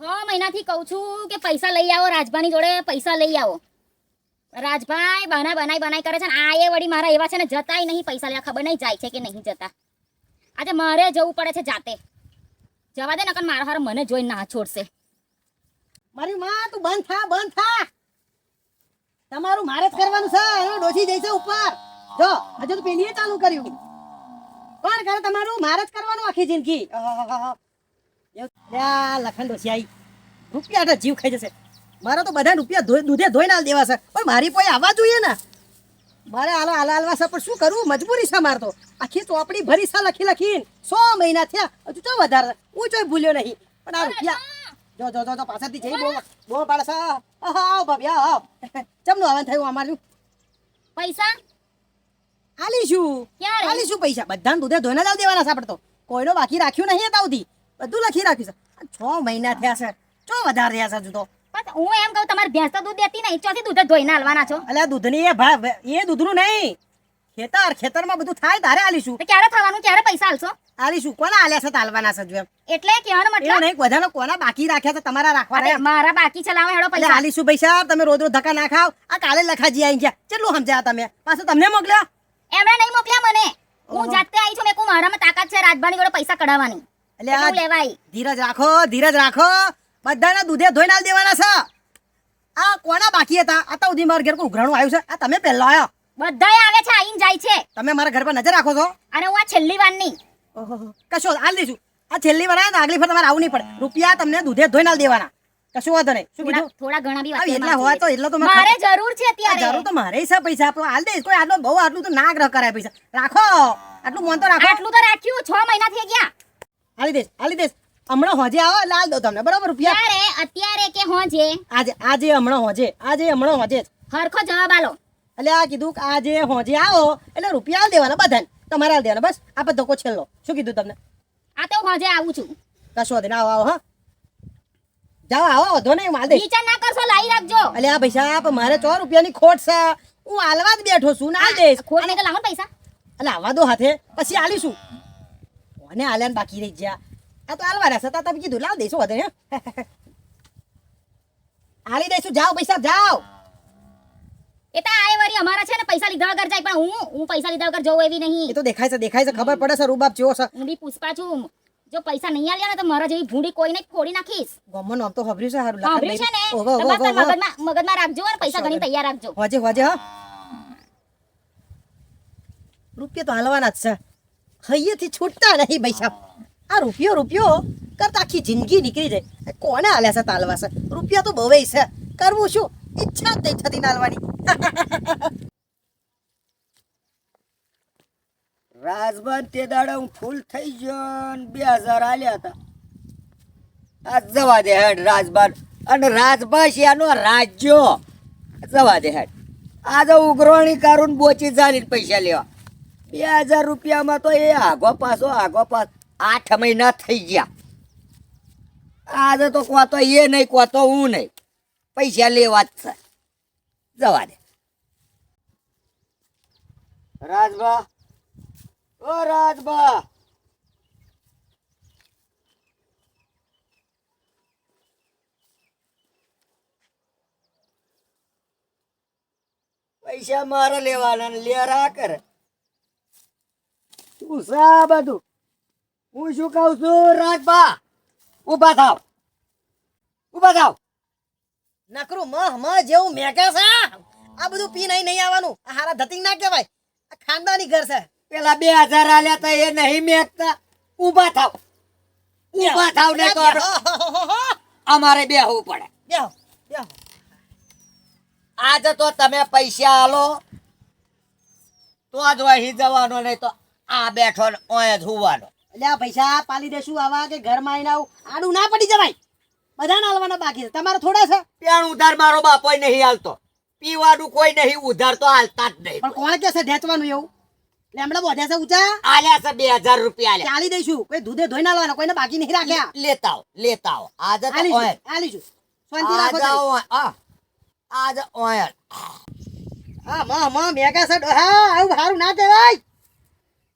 છ મહિનાથી કહું છું કે પૈસા લઈ આવો રાજભાની જોડે, પૈસા લઈ આવો. રાજભાઈ બના બનાઈ બનાઈ કરે છે ને, આ એ વળી મારા એવા છે ને, જતાય નહીં પૈસા લેવા ખબર નહીં જાય છે કે નહીં જતા. આજે મારે જવું પડે છે જાતે. જવા દે નકર મારા હાર મને જોઈને ના છોડશે. મારી માં, તું બંધ થા બંધ થા. તમારું મારે જ કરવાનું છે હું ડોસી જઈશ ઉપર. જો, હજુ તો પેલીએ ચાલુ કર્યું. કોણ કરે તમારું? મારે જ કરવાનું આખી જિંદગી. લખન રૂપિયા તો જીવ ખાઈ જશે. મારા તો બધા રૂપિયા દૂધે ધોઈને હાલ દેવા છે. પણ મારી કોઈ આવવા જોઈએ ને. મારે હાલો હાલ હાલવા છે પણ શું કરવું મજબૂરી છે મારે તો. આખી ચોપડી ભરી છે લખી લખીને. સો મહિના થયા હજુ તો વધારે. હું જોઈ ભૂલ્યો નહીં. પણ આ રૂપિયા જો જો જો પાછળથી જઈ બહુ બહુ પાડે છે. આવ ભાભી આવ ચમનું આવવાનું થયું અમારું પૈસા? આલીશું. ક્યાં આલીશું પૈસા. બધાને દૂધે ધોઈને જ દેવાના છે આપણે તો. કોઈનો બાકી રાખ્યું નહીં હતા સુધી. બધું લખી રાખ્યું છે છ મહિના થયા છે. ચો વધારે થયા છે હજુ તો પણ હું એમ કહું તમારે ભેંસ તો દૂધ દેતી નહીં. ચોથી દૂધ ધોઈને હાલવાના છો. એટલે દૂધની એ ભાવ એ દૂધનું નહીં. ખેતર ખેતરમાં બધું થાય તારે આલીશું ક્યારે થવાનું? ક્યારે પૈસા આલશો આલીશું કોના આલ્યા છે તાલવાના છે જો એમ એટલે કહેવાનો એવું મતલબ નહીં બધાનો કોના બાકી રાખ્યા છે તમારા રાખવા અરે મારા બાકી છે લાવો હેડો પૈસા. આલીશું પૈસા. તમે રોજ રોજ ધક્કા ના ખાવ આ કાલે લખાજી આવી ગયા. કેટલું સમજ્યા તમે? પાછું તમને મોકલ્યા? એમણે નહીં મોકલ્યા મને. હું. જાતે આવી છું મેં કહું મારામાં તાકાત છે રાજભાની જોડે પૈસા કઢાવવાની. એટલે આ લેવાય ધીરજ રાખો ધીરજ રાખો. બધાના દૂધે ધોઈને આલી દેવાના છે. આ કોના બાકી હતા? આ તો ઉધી મારા ઘેર કોઈ ઉઘરાણું આવ્યું છે. આ તમે પહેલા આવ્યા બધા આવે છે આઈને જાય છે. તમે મારા ઘર પર નજર રાખો છો. અને હું આ છેલ્લી વારની. ઓહો કશો હાલ દઈશું આ છેલ્લી વાર આવ્યા આગલી ફર તમારે આવું નહીં પડે. રૂપિયા તમને દૂધે ધોઈને નાલ દેવાના. કશું વાંધો નહીં. શું કીધું? થોડા ઘણા બી વાત એટલા હોય તો એટલો તો મારે જરૂર છે અત્યારે. જરૂર તો મારે છે પૈસા આપણો હાલ દઈશ કોઈ આટલો બહુ આટલું તો ના આગ્રહ કરાય પૈસા. રાખો. આટલું મન તો રાખો. આટલું તો રાખ્યું છ મહિના થઈ ગયા. હાલી દઈશ આલી દઈશ. હમણાં હોજે આવો લાલ દો તમને. બરાબર રૂપિયા? અત્યારે અત્યારે કે હોજે? આજે આજે હમણાં હોજે આજે હમણાં હોજે હરખો જવાબ આલો. એટલે આ કીધું કે આજે હોજે આવો એટલે રૂપિયા આલ દેવાના બધાને. તમારે આલ દેવાના બસ. આપણે ધક્કો છેલ્લો શું કીધું તમને? આ તો હોજે આવું છું. કશો વાંધો આવો આવો હા. જાઓ આવો વધો નહીં માલ દે વિચાર ના કરશો લાવી રાખજો. એટલે આ પૈસા આપ મારે 4 રૂપિયાની ખોટ છે. હું આલવા જ બેઠો છું ના દે ખોટ ને લાવો પૈસા. એટલે આવવા દો હાથે પછી આલીશું. કોને આલ્યા બાકી રહી ગયા. આ તો આલવાના છે તો તમે કીધું લાવ દઈશું વધે આલી દઈશું જાઓ પૈસા જાઓ. એ તો આય વરી અમારા છે ને પૈસા લીધા વગર જાય પણ હું હું પૈસા લીધા વગર જવું એવી એ તો દેખાય છે દેખાય છે ખબર પડે છે રૂબાબ જેવો છે. હું બી પુષ્પા છું. જો પૈસા નહીં આલ્યા ને તો મારા જેવી ભૂંડી કોઈ નહીં ફોડી નાખીશ. ગમો નામ તો હબર્યું છે હારું હબર્યું છે ને? ઓહો, ઓહો, તો બસ તાર ઓહો. મગજમાં મગજમાં રાખજો અને પૈસા ગણી તૈયાર રાખજો. હોજે હોજે હા. રૂપિયા તો હાલવાના જ છે. હૈયેથી છૂટતા નહીં પૈસા. આ રૂપિયો રૂપિયો કરતા આખી જિંદગી નીકળી જાય. કોને હાલ્યા છે તાલવા છે? રૂપિયા તો બવે છે. કરવું શું? ઈચ્છા જ નહીં થતી નાલવાની. રાજબાન તે દાડે હું ફૂલ થઈ ગયો બે હજાર આલ્યા હતા. આ જવા દે હેડ રાજબાન અને રાજભાષિયાનો રાજ્યો. જવા દે હેડ. આજે ઉઘરાણી કરું બોચી ચાલીને પૈસા લેવા. બે હજાર રૂપિયામાં તો એ આગો પાછો, આગો પાસ આઠ મહિના થઈ ગયા. આજે તો કો એ નહીં, કોતો હું નહીં. પૈસા લેવા જ છે. જવા દે. રાજભા. ઓ રાજભા. પૈસા મારે લેવાના લેરા કરે આ બધું. હું શું કહું છું? રાજભા ઊભા થાવ. ઊભા થાવ. નકરું મહ મહ જેવું મેકે છે. આ બધું પી નહીં નહીં આવવાનું. આ હારા ધતિંગ ના કહેવાય. આ ખાનદાની ઘર છે. પેલા બે હજાર આલ્યા તા એ નહીં મેકતા. ઊભા થાવ. ઊભા થાવ ને તો અમારે બેહવું પડે. બેહો બેહો. આજે તો તમે પૈસા આલો. તો જ વહી જવાનો નહીં તો આ બેઠો ને ઓય જ હુવાનો. એટલે પૈસા પાલી દેશું આવા કે ઘરમાં આવીને આવું? આડું ના પડી જવાય. બધાને હાલવાના બાકી છે. તમારે થોડા છે. પેણ ઉધાર મારો બાપોય નહીં હાલતો. પીવાનું કોઈ નહીં ઉધાર તો હાલતા જ નહીં. પણ કોણ કે છે ઢેચવાનું એવું? લેમડા બોધ્યા છે ઊંચા? આલ્યા છે બે હજાર રૂપિયા આલ્યા. ચાલી દઈશું. કોઈ દૂધે ધોઈ ના લાવવાના કોઈને બાકી નહીં રાખ્યા. લેતા આવો લેતા આવો. આજે તો ઓય. આલીશું. શાંતિ રાખો આજે તારી. ઓય આ આજે ઓય. હા માં માં મેગા છે હા આવું સારું ના કહેવાય.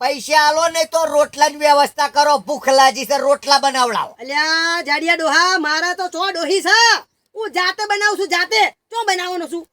પૈસા આલો નહીં તો રોટલાની વ્યવસ્થા કરો. ભૂખ લાગી છે રોટલા બનાવડાવો. અલ્યા જાડિયા ડોહા મારા તો છો ડોહી છે. હું જાતે બનાવું છું જાતે. ચો બનાવવાનો છું?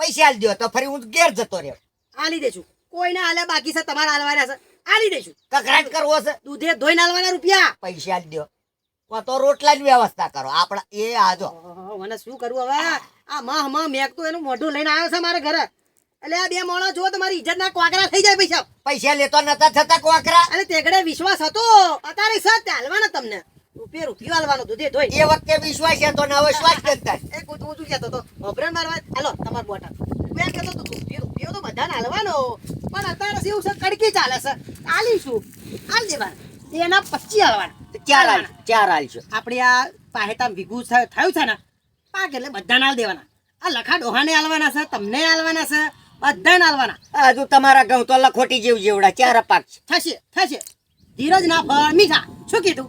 પૈસા આલી દો તો ફરી હું ઘેર જતો રહ્યો. આલી દેશું કોઈને આલે બાકી છે તમારા આલવાના છે. આલી દેશું કકરાટ કરવો છે. દૂધે ધોઈને આલવાના રૂપિયા. પૈસા આલી દો કો તો રોટલાની વ્યવસ્થા કરો. આપણા એ આજો મને શું કરવું હવે? આ માં માં મેક તો એનું મોઢું લઈને આવ્યો છે મારા ઘરે. એટલે આ બે મોણો જો તમારી ઇજ્જત ના કોકરા થઈ જાય પૈસા. પૈસા લેતો નતા થતા કોકરા. અને તેગડે વિશ્વાસ હતો. અત્યારે સત હાલવાના તમને. રૂપિયે રૂપિયો હાલવાનો દૂધે ધોઈ એ વખતે વિશ્વાસ હતો ને હવે શ્વાસ કરતા એ કુતું ઊંચું કહેતો તો. અભરણ મારવા હાલો તમાર બોટા મેં કહેતો તો રૂપિયો રૂપિયો તો બધાને હાલવાનો પણ અત્યારે શું છે? કડકી ચાલે છે. આલીશું. હાલ દેવા એના પચી હાલવાના ચાર હાલ ચાર આલશો. આપણે આ પાહેતા ભીગું થયું છે ને પાક એટલે બધાને હાલ દેવાના. આ લખા ડોહાને હાલવાના છે તમને હાલવાના છે. બધાને હાલવાના. હજુ તમારા ઘઉં તો લખોટી જેવું જેવડા ચાર પાક છે. થશે થશે. ધીરજ ના ફળ મીઠા. શું કીધું?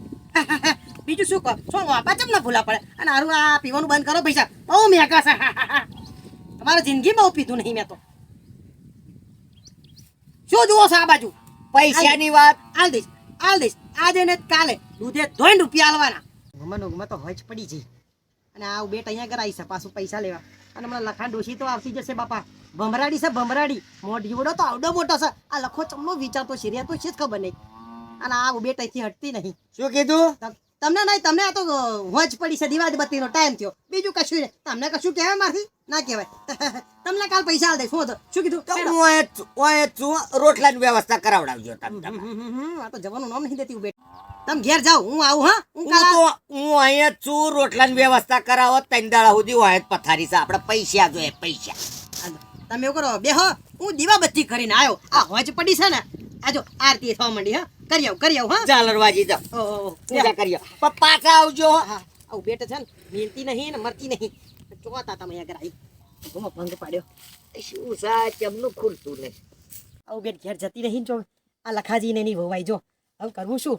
બીજું શું કહો? શું વાપા ચમ ના ભૂલા પડે? અને હારું આ પીવાનું બંધ કરો પૈસા. બહુ મેકા છે. તમારા જિંદગીમાં બહુ પીધું નહીં મેં તો. શું જુઓ છો આ બાજુ? પૈસાની વાત. આલ દઈશ આલ દઈશ. આજે ને કાલે દૂધે ધોઈને રૂપિયા આલવાના ઘુમન ઉગમાં તો હોય જ પડી જઈ અને આ બેટ અહીંયા કરાવી આવી છે પાછું પૈસા લેવા. અને હમણાં લખાણ ડોશી તો આવતી જશે બાપા. ભમરાડી છે ભમરાડી મોટ જીવડો તો આવડો મોટો છે. આ લખો ચમનો વિચારતો શેરિયા તો છે જ ખબર નહીં. અને આ બેટ અહીંથી હટતી નહીં. શું કીધું? તમને નહીં તમને આ તો હોજ પડી છે દિવાદ બત્તીનો ટાઈમ થયો. બીજું કશું નહીં. તમને કશું કહેવાય મારથી? ના કહેવાય. તમને કાલ પૈસા આલ દઈશ હું શું કીધું? રોટલાની વ્યવસ્થા કરાવડાવજો તમે તમે. હમ, હમ, હમ, આ તો જવાનું નામ નહીં દેતી ઉભેટ તમે ઘેર જાઓ હું આવું હા. હું તો હું અહીંયા છું રોટલાની વ્યવસ્થા કરાવો ત્રણ દાડા સુધી હું અહીંયા પથારી છે. આપણે પૈસા જોઈએ પૈસા. તમે એવું કરો બે હો દીવાબત્તી કરીને આવ્યો. આ હોજ પડી છે ને. આજો આરતી થવા માંડી હા. કરી આવ કરી આવ હા. ચાલ રવાજી ઓ, ઓ, ઓ. પૂજા કરીએ પણ પાછા આવજો હો. આવું બેટ છે ને મીનતી નહીં ને મરતી નહીં. ચોતા તમે અહીંયા આવી ઘુમો ભંગ પાડ્યો. શું સા ચમનું ખુલતું નહીં. આવું બેટ ઘેર જતી નહીં જો. આ લખાજી ને નહીં ભવાઈ જો. હવે કરવું શું?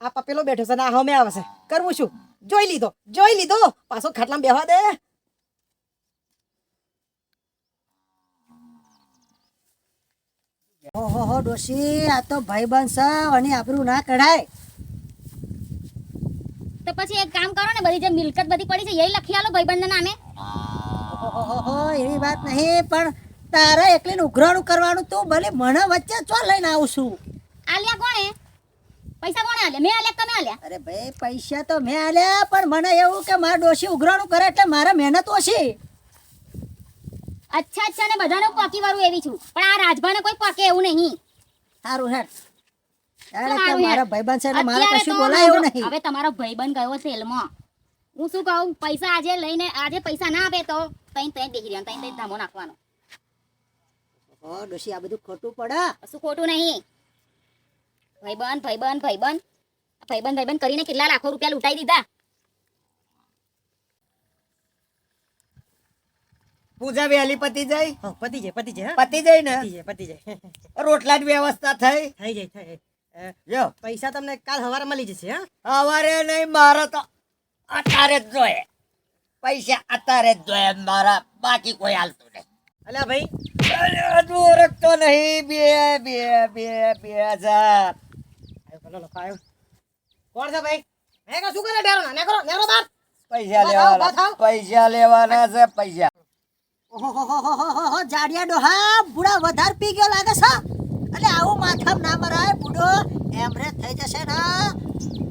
આ પપેલો બેઠો છે ને આ હમે આવશે કરવું શું? જોઈ લીધો જોઈ લીધો. પાછો ખાટલામાં બેહવા દે. ઓહો હો ડોશી આ તો ભાઈબંધ છે અને આબરૂ ના કઢાય. તો પછી એક કામ કરો ને બધી જે મિલકત બધી પડી છે એ લખી આલો ભાઈબંધના નામે. ઓહો એવી વાત નહીં પણ તારે એકલીને ઉઘરાણું કરવાનું તું ભલે મને વચ્ચે ચો લઈને આવું છું. આલ્યા કોણે? પૈસા કોણે આલ્યા? મેં આલ્યા તમે આલ્યા? અરે ભાઈ પૈસા તો મેં આલ્યા પણ મને એવું કે મારા ડોશી ઉઘરાણું કરે એટલે મારે મહેનત ઓછી. અચ્છા અચ્છા ને બધાને પોકી વાળું એવી છું. પણ આ રાજભાને કોઈ પોકે એવું નહીં. સારું હેડ. મારા. ભાઈબંધ છે મારે કશું બોલાય એવું નહીં. હવે તમારો ભાઈબંધ ગયો સેલમાં. હું શું કહું? પૈસા આજે લઈને આજે પૈસા ના આપે તો તઈ તઈ બેહી રહ્યા તઈ તઈ ધામો નાખવાનો. ઓ ડોશી આ બધું ખોટું પડે. ખોટું નહીં. ભાઈબંધ ભાઈબંધ ભાઈબંધ. ભાઈબંધ ભાઈબંધ કરીને કેટલા લાખો રૂપિયા લૂંટાઈ દીધા? પૂજા વહેલી પતી જાય? પતી જાય પતી જાય પતી જાય ને? પતી જાય પતી જાય. રોટલાની વ્યવસ્થા થઈ? થઈ જાય થઈ જો પૈસા તમને કાલ સવારે મળી જશે હા? સવારે નહીં મારે તો અત્યારે જ જોઈએ. પૈસા અત્યારે જ જોઈએ મારા બાકી કોઈ હાલતું નહીં. અલ્યા ભાઈ. હજુ ઓળખતો નહીં. બે બે બે બે હજાર. કોણ છે ભાઈ? કા શું કરે ડેરો ના નેકરો નેરો બાર. પૈસા લેવાના. પૈસા લેવાના છે પૈસા. ઓહોહોહોહોહો, જાડિયા ડોહા બુડા વધારે પી ગયો લાગે છે. એટલે આવું માથામ ના મરાય બુડો. એમરેજ થઈ જશે ને.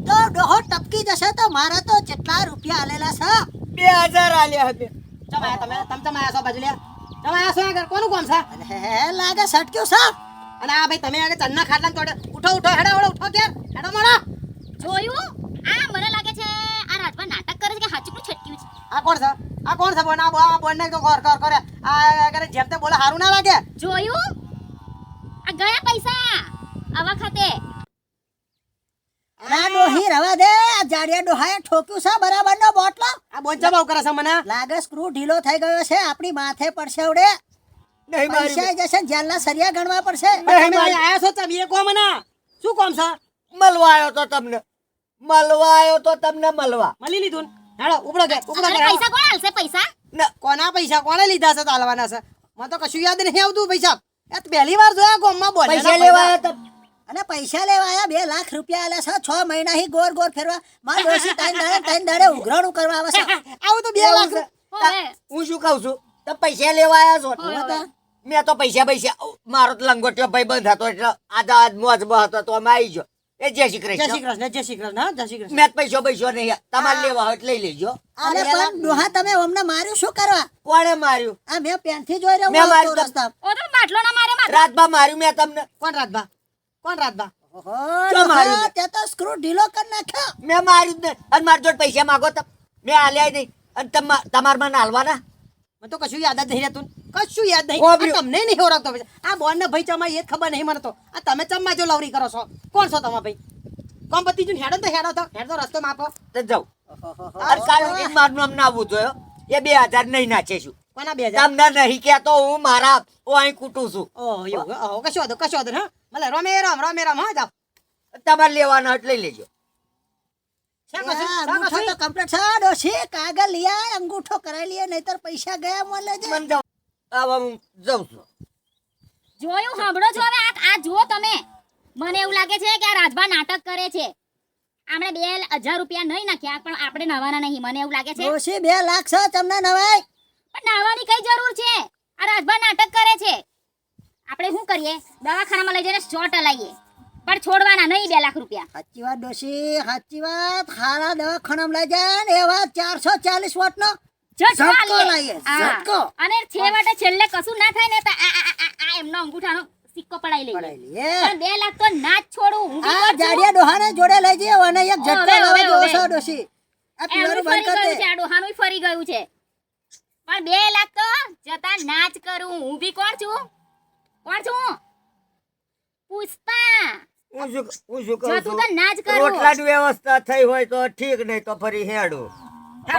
તો ડોહો ટપકી જશે તો મારા તો જેટલા રૂપિયા આલેલા છે. બે હજાર આલ્યા બે. તમે તમે? તમે તમે આયા છો બજલિયા લે તમે આયા છો આગળ? કોનું કોમ છે? હે લાગે સટક્યો છે. અને આ ભાઈ તમે આગળ ચન્ના ખાટલા તોડે. ઉઠો ઉઠો હેડો હેડો ઉઠો કે હેડો મોડા જોયું? આ મને લાગે છે આ રાજભા નાટક કરે છે કે હાચુકનું છટક્યું છે? આ કોણ છે? આ કોણ છે? બોન આ બો- આ બોન ને તો કર કર કરે. આ કરે જેમ તે બોલે હારું ના લાગે. જોયું? આ ગયા પૈસા? આ વખતે આ ડોહી રવા દે આ જાડિયા ડોહાએ ઠોક્યું છે બરાબર નો બોટલો. આ બોન જબાવ કરે છે મને. લાગે સ્ક્રૂ ઢીલો થઈ ગયો છે આપણી માથે પડશે આવડે. નહીં મારી પૈસા જશે જેલના સરિયા ગણવા પડશે. તમે આયા છો તમે એ કો મને. શું કોમ છે? મળવા આવ્યો તો તમને. મળવા આવ્યો તો તમને મળવા મળી લીધું હેડો ઉપડો કે ઉપડો કે પૈસા કોણ આલશે? પૈસા? ના કોના પૈસા? કોણે લીધા છે તાલવાના છે? મને તો કશું યાદ નહીં આવતું પૈસા. એ તો પહેલી વાર જોયા ગોમમાં બોલ પૈસા લેવા અને પૈસા લેવા આયા બે લાખ રૂપિયા આલે છે. છ મહિના હી ગોર ગોર ફેરવા. માર ડોશી ત્રણ દાડે ત્રણ દાડે ઉઘરાણું કરવા આવે છે. આવું તો બે લાખ હું શું કહું છું? તો પૈસા લેવા આયા છો. મેં તો પૈસા પૈસા. મારો તો લંગોટ્યો ભાઈ બંધ હતો એટલે આજ આજ મોજમાં હતો તો અમે આવી ગયો. એ જય શ્રી જય શ્રી કૃષ્ણ કૃષ્ણ જય શ્રી કૃષ્ણ હા, જય શ્રી કૃષ્ણ. મેં પૈસો પૈસો નહીં. તમારે લેવા હોય લઈ લેજો. અરે પણ ડોહા તમે હમણાં માર્યું? શું કરવા? કોણે માર્યું? આ મેં પેનથી જોઈ રહ્યો મેં માર્યું રસ્તા ઓ તો માટલો ના મારે મારે રાતભા માર્યું મેં તમને. કોણ રાતબા કોણ રાતબા ઓહો, તે તો સ્ક્રૂ ઢીલો કરી નાખ્યો. મેં માર્યું જ નહીં. અને મારી જોડે પૈસા માગો તમે મેં આલ્યા નહીં. અને તમાર તમારે મને હાલવાના મને તો કશું યાદ જ નહીં રહેતું. કશું યાદ નહીં. તમને નહીં ઓળખતો આ બોન ને ભાઈ ચમા એ ખબર નહીં મને તો. આ તમે ચમ્મા જો લવરી કરો છો. કોણ છો તમે ભાઈ? કોમ પતિ જુ હેડો તો હેડો તો. હેડો રસ્તો માપો. તો જાઉં. અરે કાલ એક મારું નામ ના આવવું જોઈએ એ બે હજાર નહીં નાચે છું. કોના બે હજાર? તમને નહીં કહેતો હું મારા ઓ અહીં કૂટું છું. ઓ એવું ઓહ કશું વાંધો કશું વાંધો હા. ભલે રમે રામ રમે રામ હા જાઓ. તમારે લેવાના એટલે લઈ લેજો. કશું? અંગૂઠો? તો complete છે. ડોશી કાગળ લઈ અંગૂઠો કરાવી લઈએ નહીતર પૈસા ગયા મળે છે. મને જાઉં. હવે હું જાઉં છું. જોયું? સાંભળો છો હવે? આ આ જુઓ તમે. મને એવું લાગે છે કે આ રાજભા નાટક કરે છે. આપણે બે હજાર રૂપિયા નહીં નાખ્યા પણ આપણે નાવાના નહીં. મને એવું લાગે છે. ડોશી બે લાખ છે તમને નવાય? પણ નાવાની કઈ જરૂર છે? આ રાજભા નાટક કરે છે. આપણે શું કરીએ? દવાખાનામાં લઈ જઈને શોટ હલાઈએ પણ છોડવાના નહીં બે લાખ રૂપિયા. સાચી વાત ડોશી સાચી વાત. હારા દવાખાનામાં લઈ જાય ને એવા ચારસો ચાલીસ વોટ નો. અને છેવટે છેલ્લે કશું ના થાય ને તો એમનો અંગૂઠાનો સિક્કો પડાઈ લઈએ. પડાઈ લઈએ. પણ બે લાખ તો ના જ છોડું. આ જાડિયા ડોહાને જોડે લઈ જઈએ અને એક ઝટકો ઓવે, લાવવા ઓવે, જેવો ઓવે. છે ડોશી. આ પીવાનું ફરી બંધ ગયું કરી છે દે આ ડોહાનું ફરી ગયું છે. પણ બે લાખ તો જતા ના જ કરું. હું બી કોણ છું? કોણ છું? પુષ્પા. હું શું હું શું કહું છું ના જ કરું રોટલાની વ્યવસ્થા થઈ હોય તો ઠીક નહીં તો ફરી હેડું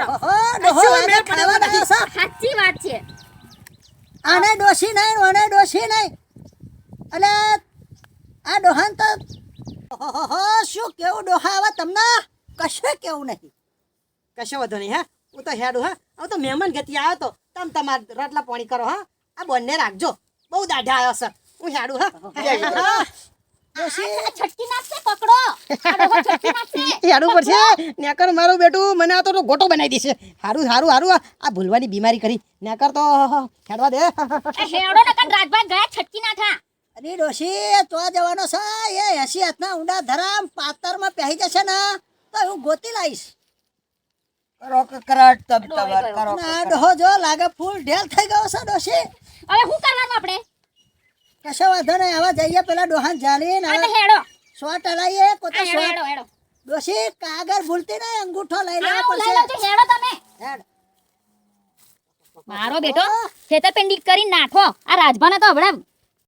ઓહો, ડોહો આજે ખાવા લાગ્યો છે. સાચી વાત છે આને ડોશી નહીં ને ઓને નહીં એટલે આ ડોહાન તો શું કેવું ડોહા હવે તમને કશે કેવું નહીં કશે વધુ નહીં હા હું તો હેડું હા હવે તો મહેમાન ગતિ આવ્યો તો તમે તમારા રોટલા પાણી કરો હા આ બંને રાખજો બહુ દાઢા આવ્યો સર હું હેડું હા હા ડોશી આ છટકી નાખશે પકડો. આ ડોહો છટકી નાખશે. હેડું પડશે નેકર મારું બેટું મને આ તો ગોટો બનાવી દેશે. હારું હારું હારું. આ- આ ભૂલવાની બીમારી કરી. નેકર તો હેડવા દે. હેડો નકન રાજભાઈ ગયા છટકી નાખા અરે ડોશી તો જવાનો છે. એ એસી હાથના ઊંડા ધરામ પાતરમાં પહેરી જશે ને તો હું ગોતી લાવીશ. રોક કકરાટ તમ ડોહે કરો અને ડોહો જો લાગે ફૂલ ઢેલ થઈ ગયો છે ડોશી હવે શું કરવાનું આપણે? કશો વાંધો નહીં આવા જઈએ પેલા ડોહાન આ હેડો. શોટ હલાઈએ કોતો શોટ હેડો હેડો. ડોશી કાગળ ભૂલતી નહીં અંગૂઠો લઈ લેવો લઈ પડશે હેડો તમે. હેડ. મારો બેટો છેતરપિંડી કરી નાખો. આ રાજભાને તો હમણાં